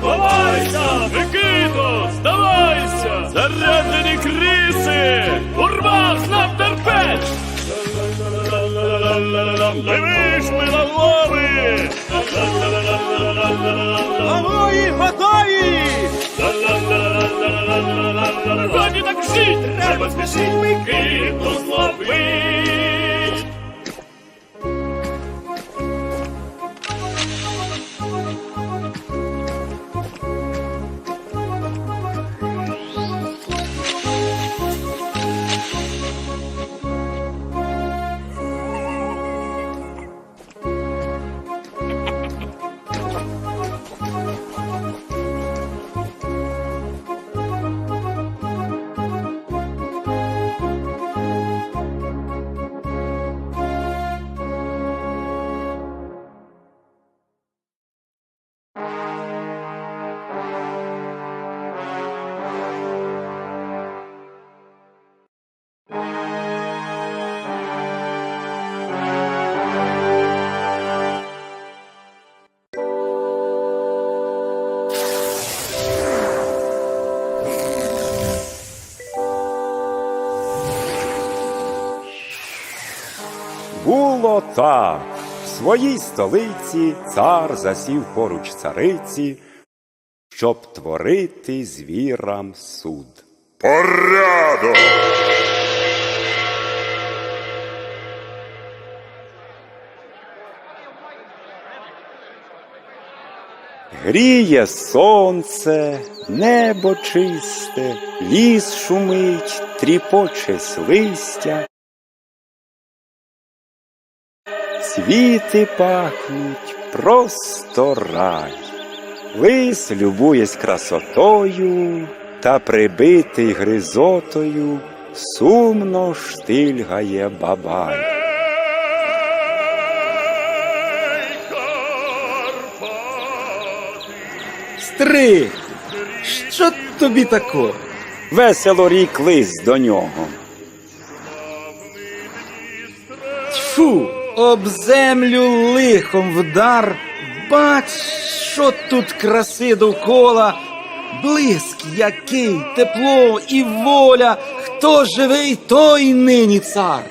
ховайся, Микито, здавайся, заряджені криси, урвас нам терпець. Ми вийшли на лови! Мої готові! Годі так жить! Треба спішить Микиту зловить! Було так. В своїй столиці цар засів поруч цариці, щоб творити звірам суд. Порядок! Гріє сонце, небо чисте, ліс шумить, тріпочесь листя. Цвіти пахнуть просто рай. Лис любуєсь красотою та прибитий гризотою, сумно штильгає бабай. Стриг! Що тобі тако? Весело рік лис до нього. Тьфу! Об землю лихом вдар. Бач, що тут краси довкола. Блиск який, тепло і воля. Хто живий, той нині цар.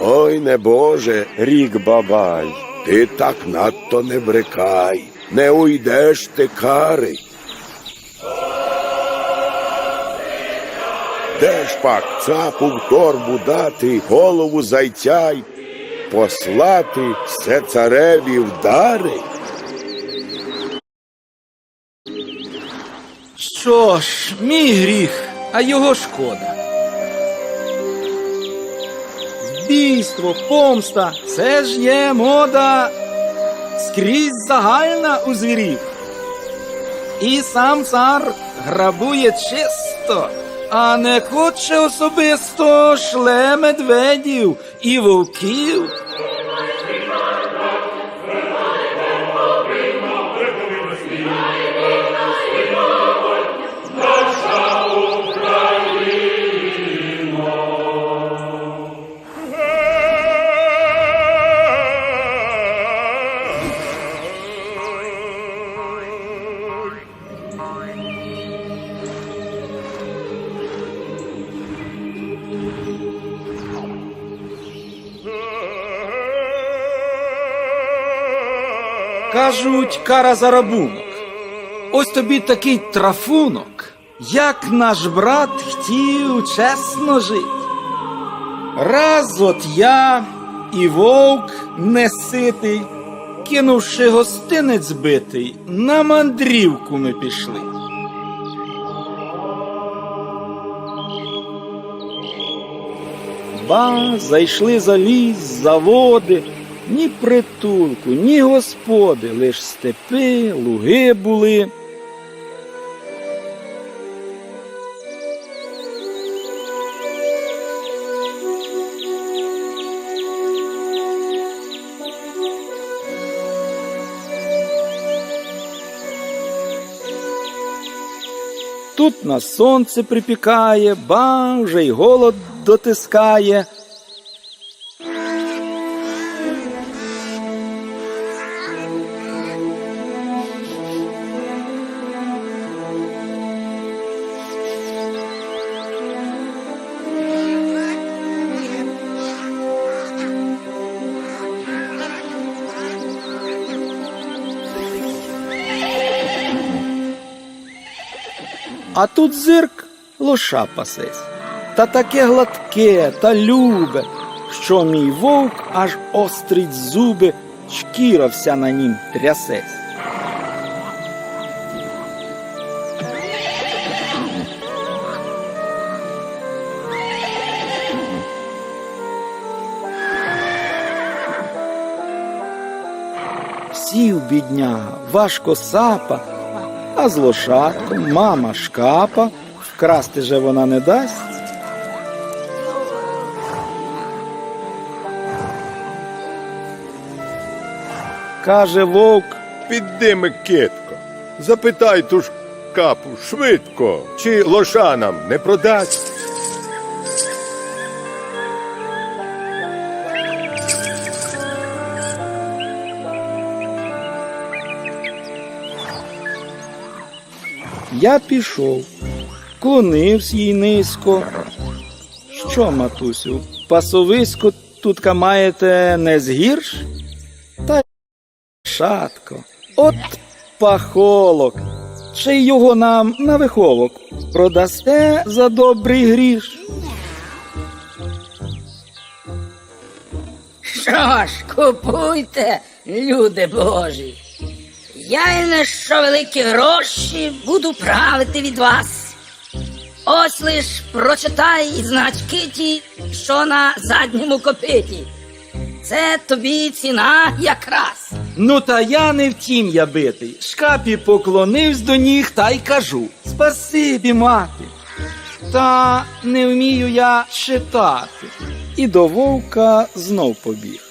Ой, небоже, Рік бабай. ти так надто не брикай, не уйдеш ти кари. Де ж пак цапу в торбу дати, голову зайця й послати все цареві вдари? Що ж, мій гріх, а його шкода. Вбійство, помста, це ж є мода скрізь загальна у звірів. І сам цар грабує чисто, а не хоче особисто шле медведів і вовків. Кажуть, кара за рабунок. Ось тобі такий трафунок, як наш брат хотів чесно жить. Раз от я і вовк неситий, кинувши гостинець битий, на мандрівку ми пішли. Ба, зайшли за ліс, за води, ні притулку, ні господи, лиш степи, луги були. Тут на сонце припікає, ба вже й голод дотискає, А тут зирк лоша пасесь. Та таке гладке та любе, що мій вовк аж острить зуби, шкіра вся на нім трясесь. Сів бідняга, важко сапа, а з лошадком мама шкапа, вкрасти же вона не дасть. Каже вовк, підди китко, запитай ту ж капу швидко, чи лоша нам не продасть. Я пішов, клонився їй низько. Що, матусю, пасовисько тутка маєте не згірш? Та шатко, от пахолок, чи його нам на виховок продасте за добрий гріш. Що ж, купуйте, люди Божі. Я і на що великі гроші буду правити від вас. Ось лиш прочитай значки ті, що на задньому копиті. Це тобі ціна якраз. Ну та я не втім я битий. Шкапі поклонивсь до ніг та й кажу Спасибі, мати. Та не вмію я читати. І до вовка знов побіг.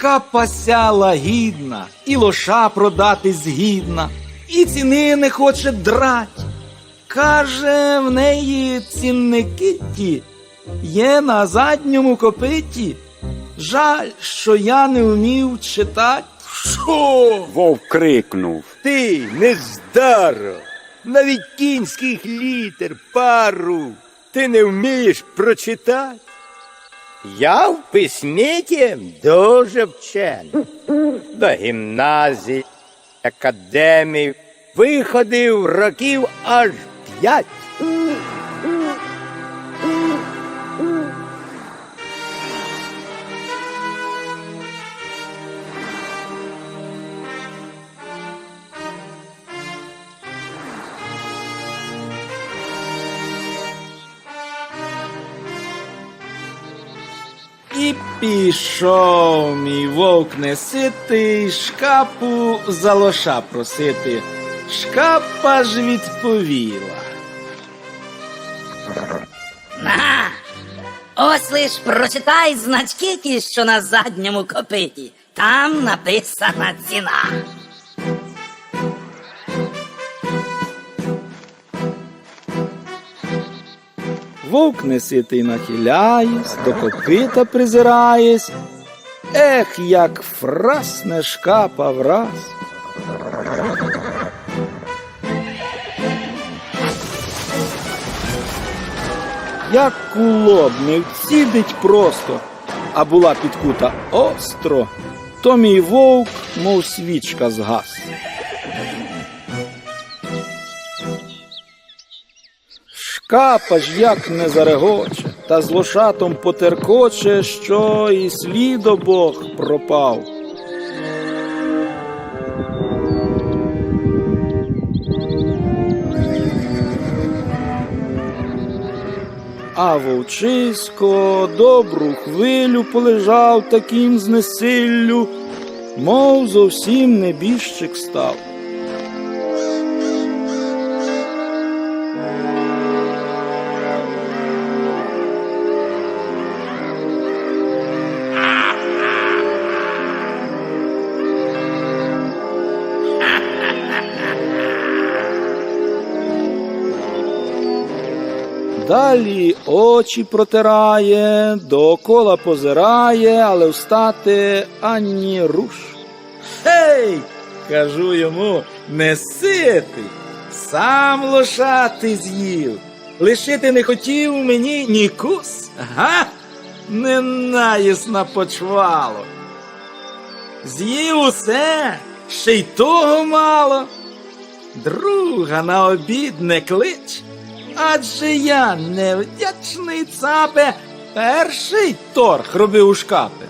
Шкапа ся лагідна, і лоша продати згідна, і ціни не хоче драть. Каже, в неї цінники ті є на задньому копиті. Жаль, що я не вмів читать. Що? Вовк крикнув. Ти нездаро, навіть кінських літер, пару, ти не вмієш прочитати. Я в письміті дуже вчений. До гімназії, академії виходив років аж п'ять. Пішов мій вовк не ситий, шкапу за лоша просити. Шкапа ж відповіла. На. Ось лиш прочитай значки що на задньому копиті. Там написана ціна. Вовк неситий нахиляєсь, до копита призираєсь. Ех, як фрасне шкапа враз. Як кулоб не вцідить просто, а була підкута остро, то мій вовк, мов свічка згас. Шкапа ж як не зарегоче, та з лошатом потеркоче, що і слідо Бог пропав. А вовчисько добру хвилю полежав таким знесиллю, мов зовсім небіжчик став. Далі очі протирає, докола позирає, але встати ані руш. Гей! Кажу йому, не ситий, сам лошати з'їв. Лишити не хотів мені ні кус, га? Ненаїсна почвало. З'їв усе, ще й того мало. Друга на обід не клич, адже я невдячний цапе, перший торг робив у шкапи.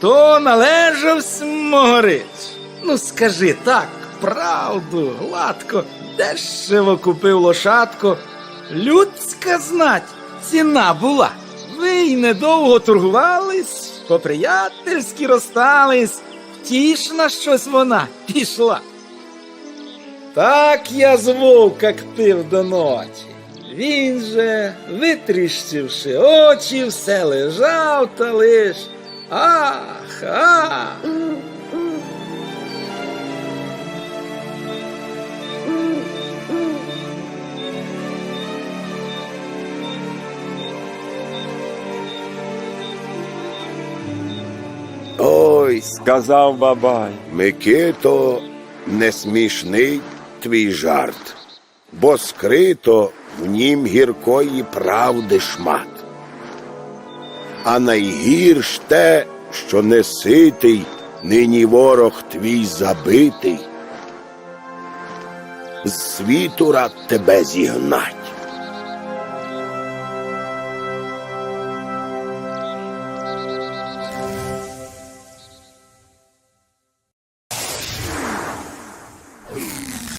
То належавсь могориць. Ну скажи так, правду, гладко, дешево купив лошадку. Людська знать, ціна була. Ви й недовго торгувались, по-приятельськи розстались, втішна щось вона пішла. Так я з вовка кпив до ночі. Він же, витріщивши очі, все лежав та лиш. Ах, ах. Ой, Сказав бабай. Микито, не смішний твій жарт, бо скрито в нім гіркої правди шмат. А найгірш те, що не ситий, нині ворог твій забитий. З світу рад тебе зігнать.